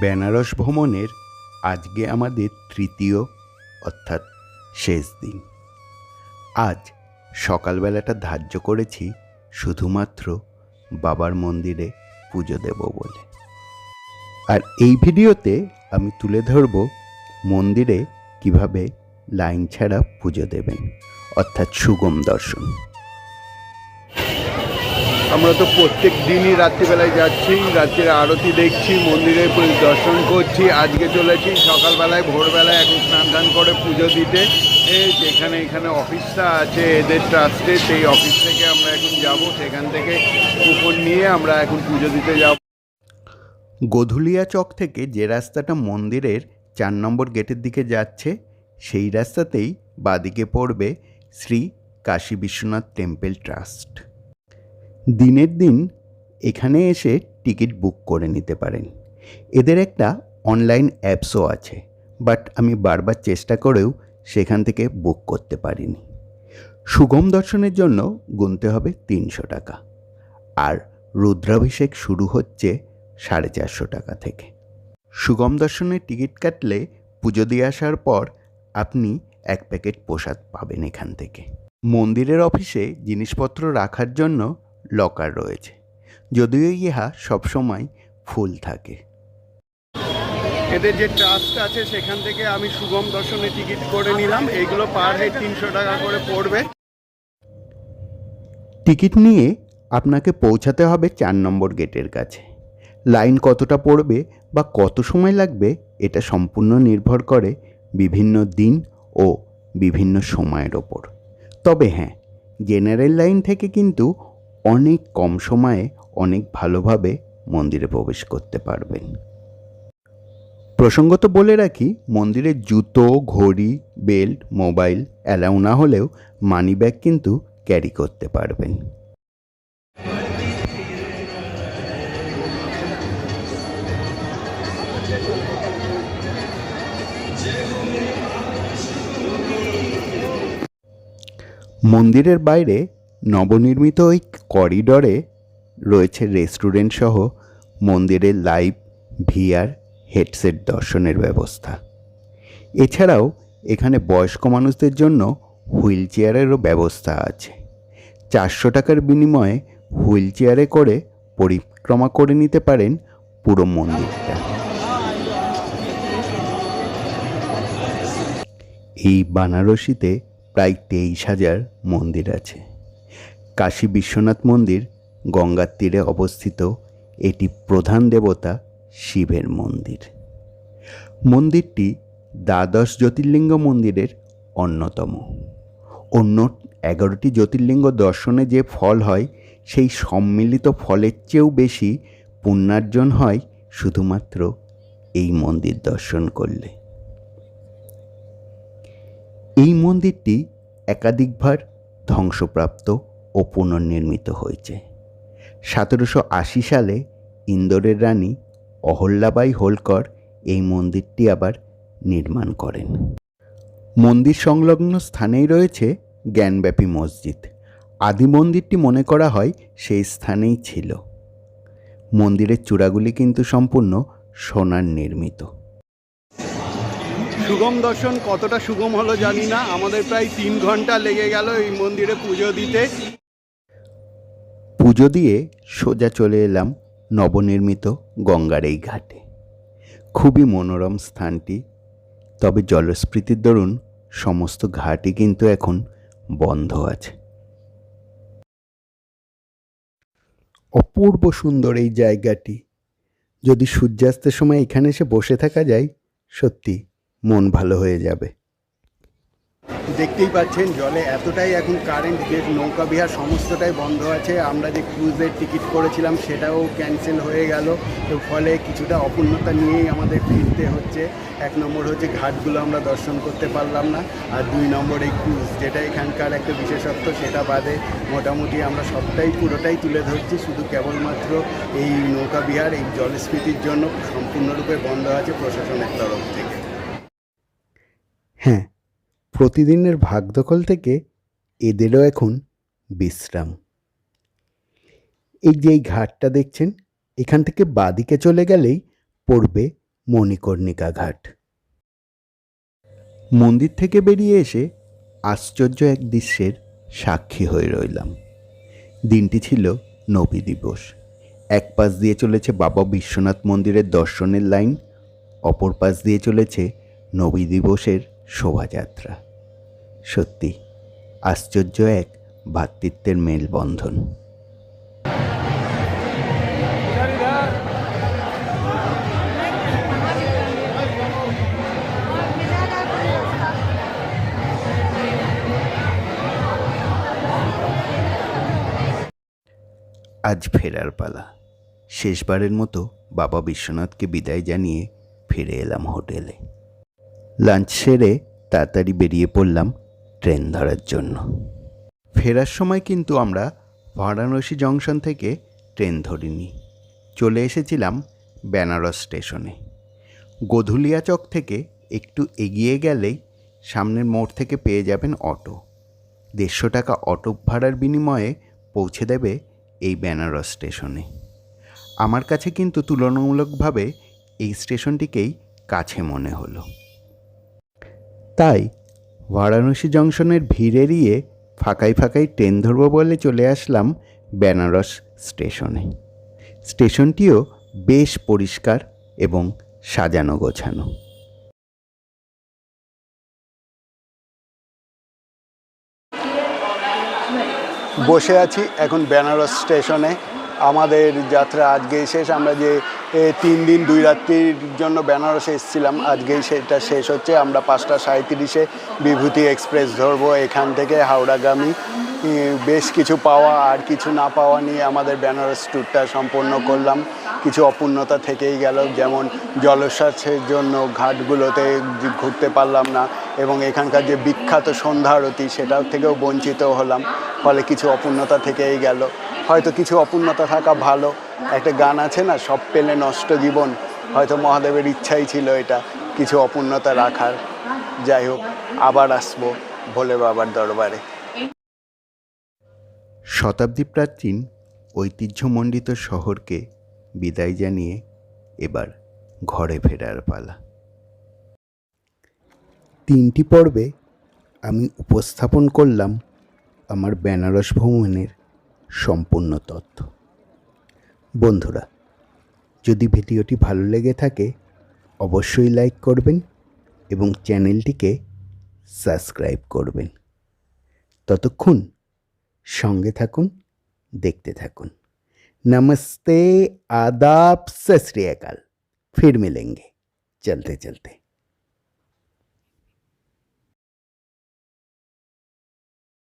বেনারস ভ্রমণের আজকে আমাদের তৃতীয়, অর্থাৎ শেষ দিন। আজ সকালবেলাটা ধার্য করেছি শুধুমাত্র বাবার মন্দিরে পুজো দেব বলে। আর এই ভিডিওতে আমি তুলে ধরব মন্দিরে কীভাবে লাইন ছাড়া পুজো দেবেন, অর্থাৎ সুগম দর্শন। আমরা তো প্রত্যেক দিনই রাত্রিবেলায় যাচ্ছি, রাত্রির আরতি দেখছি, মন্দিরে দর্শন করছি। আজকে চলেছি সকালবেলায়, ভোরবেলায় এখন স্নান টান করে পুজো দিতে। যেখানে এখানে অফিসটা আছে, এদের ট্রাস্টে, সেই অফিস থেকে আমরা এখন যাব। সেখান থেকে কুপন নিয়ে আমরা এখন পুজো দিতে যাব। গোধুলিয়া চক থেকে যে রাস্তাটা মন্দিরের চার নম্বর গেটের দিকে যাচ্ছে, সেই রাস্তাতেই বাদিকে পড়বে শ্রী কাশী বিশ্বনাথ টেম্পল ট্রাস্ট। দিনের দিন এখানে এসে টিকিট বুক করে নিতে পারেন। এদের একটা অনলাইন অ্যাপসও আছে, বাট আমি বারবার চেষ্টা করেও সেখান থেকে বুক করতে পারিনি। সুগম দর্শনের জন্য গুনতে হবে তিনশো টাকা, আর রুদ্রাভিষেক শুরু হচ্ছে সাড়ে চারশো টাকা থেকে। সুগম দর্শনের টিকিট কাটলে পুজো দিয়ে আসার পর আপনি এক প্যাকেট প্রসাদ পাবেন এখান থেকে। মন্দিরের অফিসে জিনিসপত্র রাখার জন্য লকার রয়েছে। যদিও ইহা সবসময় ফুল থাকে। এদের যে ট্রাস্ট আছে সেখান থেকে আমি সুগম দর্শনে টিকিট করে নিলাম। এইগুলো পার হেড তিনশো টাকা করে পড়বে। টিকিট নিয়ে আপনাকে পৌঁছাতে হবে চার নম্বর গেটের কাছে। লাইন কতটা পড়বে বা কত সময় লাগবে এটা সম্পূর্ণ নির্ভর করে বিভিন্ন দিন ও বিভিন্ন সময়ের ওপর। তবে হ্যাঁ জেনারেল লাইন থেকে কিন্তু অনেক কম সময়ে অনেক ভালোভাবে মন্দিরে প্রবেশ করতে পারবেন। প্রসঙ্গত বলে রাখি মন্দিরের জুতো, ঘড়ি, বেল্ট, মোবাইল অ্যালাউ না হলেও মানি ব্যাগ কিন্তু ক্যারি করতে পারবেন। মন্দিরের বাইরে নবনির্মিত ওই করিডরে রয়েছে রেস্টুরেন্ট সহ মন্দিরের লাইভ, ভিআর, হেডসেট দর্শনের ব্যবস্থা। এছাড়াও এখানে বয়স্ক মানুষদের জন্য হুইল চেয়ারেরও ব্যবস্থা আছে। চারশো টাকার বিনিময়ে হুইল চেয়ারে করে পরিক্রমা করে নিতে পারেন পুরো মন্দিরটা। এই বানারসিতে প্রায় তেইশ হাজার মন্দির আছে। কাশী বিশ্বনাথ মন্দির গঙ্গার তীরে অবস্থিত এটি প্রধান দেবতা শিবের মন্দির। মন্দিরটি দ্বাদশ জ্যোতির্লিঙ্গ মন্দিরের অন্যতম। অন্য এগারোটি জ্যোতির্লিঙ্গ দর্শনে যে ফল হয়, সেই সম্মিলিত ফলের চেয়েও বেশি পুণ্যার্জন হয় শুধুমাত্র এই মন্দির দর্শন করলে। এই মন্দিরটি একাধিকবার ধ্বংসপ্রাপ্ত ও পুনর্নির্মিত হয়েছে। সতেরোশো আশি সালে ইন্দোরের রানী অহল্যাবাই হোলকর এই মন্দিরটি আবার নির্মাণ করেন। মন্দির সংলগ্ন স্থানেই রয়েছে জ্ঞানব্যাপী মসজিদ। আদি মন্দিরটি মনে করা হয় সেই স্থানেই ছিল। মন্দিরের চূড়াগুলি কিন্তু সম্পূর্ণ সোনার নির্মিত। সুগম দর্শন কতটা সুগম হলো জানি না। আমাদের প্রায় তিন ঘণ্টা লেগে গেল এই মন্দিরে পুজো দিতে। পুজো দিয়ে সোজা চলে এলাম নবনির্মিত গঙ্গার এই ঘাটে। খুবই মনোরম স্থানটি, তবে জলস্ফীতির দরুন সমস্ত ঘাটই কিন্তু এখন বন্ধ আছে। অপূর্ব সুন্দর এই জায়গাটি। যদি সূর্যাস্তের সময় এখানে এসে বসে থাকা যায়, সত্যি মন ভালো হয়ে যাবে। দেখতেই পাচ্ছেন, জলে এতটাই এখন কারেন্ট যে নৌকা বিহার সমস্তটাই বন্ধ আছে। আমরা যে ক্রুজের টিকিট করেছিলাম, সেটাও ক্যান্সেল হয়ে গেল। তো ফলে কিছুটা অপূর্ণতা নিয়েই আমাদের ফিরতে হচ্ছে। এক নম্বর হচ্ছে ঘাটগুলো আমরা দর্শন করতে পারলাম না। আর দুই নম্বর এই ক্রুজ যেটা এখানকার একটা বিশেষত্ব, সেটা বাদে মোটামুটি আমরা সবটাই পুরোটাই তুলে ধরছি। শুধু কেবলমাত্র এই নৌকা বিহার, এই জলস্ফীতির জন্য সম্পূর্ণরূপে বন্ধ আছে প্রশাসনের তরফ থেকে। হ্যাঁ প্রতিদিনের ভাগদখল থেকে এদেরও এখন বিশ্রাম। এই যে এই ঘাটটা দেখছেন, এখান থেকে বাদিকে চলে গেলেই পড়বে মণিকর্ণিকা ঘাট। মন্দির থেকে বেরিয়ে এসে আশ্চর্য এক দৃশ্যের সাক্ষী হয়ে রইলাম। দিনটি ছিল নবী দিবস। এক পাশ দিয়ে চলেছে বাবা বিশ্বনাথ মন্দিরের দর্শনের লাইন, অপর পাশ দিয়ে চলেছে নবী দিবসের শোভাযাত্রা। সত্যি, আশ্চর্য এক ভ্রাতৃত্বের মেলবন্ধন। আজ ফেরার পালা। শেষবারের মতো বাবা বিশ্বনাথকে বিদায় জানিয়ে ফিরে এলাম হোটেলে। লাঞ্চ সেরে তাড়াতাড়ি বেরিয়ে পড়লাম ট্রেন ধরার জন্য। ফেরার সময় কিন্তু আমরা বারাণসী জংশন থেকে ট্রেন ধরিনি। চলে এসেছিলাম বেনারস স্টেশনে। গোধুলিয়া চক থেকে একটু এগিয়ে গেলেই সামনের মোড় থেকে পেয়ে যাবেন অটো। দেড়শো টাকা অটো ভাড়ার বিনিময়ে পৌঁছে দেবে এই বেনারস স্টেশনে। আমার কাছে কিন্তু তুলনামূলকভাবে এই স্টেশনটিকেই কাছে মনে হলো। তাই বারাণসী জংশনের ভিড় এড়িয়ে ফাঁকাই ফাঁকাই ট্রেন ধরবো বলে চলে আসলাম বেনারস স্টেশনে। স্টেশনটিও বেশ পরিষ্কার এবং সাজানো গোছানো। বসে আছি এখন বেনারস স্টেশনে। আমাদের যাত্রা আজকেই শেষ। আমরা যে তিন দিন দুই রাত্রির জন্য বেনারসে এসেছিলাম, আজকেই সেটা শেষ হচ্ছে। আমরা পাঁচটা সাঁত্রিশে বিভূতি এক্সপ্রেস ধরবো এখান থেকে হাওড়াগামী। বেশ কিছু পাওয়া আর কিছু না পাওয়া নিয়ে আমাদের বেনারস ট্যুরটা সম্পন্ন করলাম। কিছু অপূর্ণতা থেকেই গেল, যেমন জলস্বাস্থ্যের জন্য ঘাটগুলোতে ঘুরতে পারলাম না, এবং এখানকার যে বিখ্যাত সন্ধ্যা আরতি সেটার থেকেও বঞ্চিত হলাম। ফলে কিছু অপূর্ণতা থেকেই গেল। হয়তো কিছু অপূর্ণতা থাকা ভালো। একটা গান আছে না, সব পেলে নষ্ট জীবন। হয়তো মহাদেবের ইচ্ছাই ছিল এটা, কিছু অপূর্ণতা রাখার। যাই হোক, আবার আসব ভোলে বাবার দরবারে। শতাব্দী প্রাচীন ঐতিহ্যমণ্ডিত শহরকে বিদায় জানিয়ে এবার ঘরে ফেরার পালা। তিনটি পর্বে আমি উপস্থাপন করলাম আমার বেনারস ভ্রমণের সম্পূর্ণ তথ্য বন্ধুরা যদি ভিডিওটি ভালো লেগে থাকে অবশ্যই লাইক করবেন এবং চ্যানেলটিকে সাবস্ক্রাইব করবেন ততক্ষণ সঙ্গে থাকুন দেখতে থাকুন नमस्ते आदाब सत श्री अकाल फिर मिलेंगे चलते चलते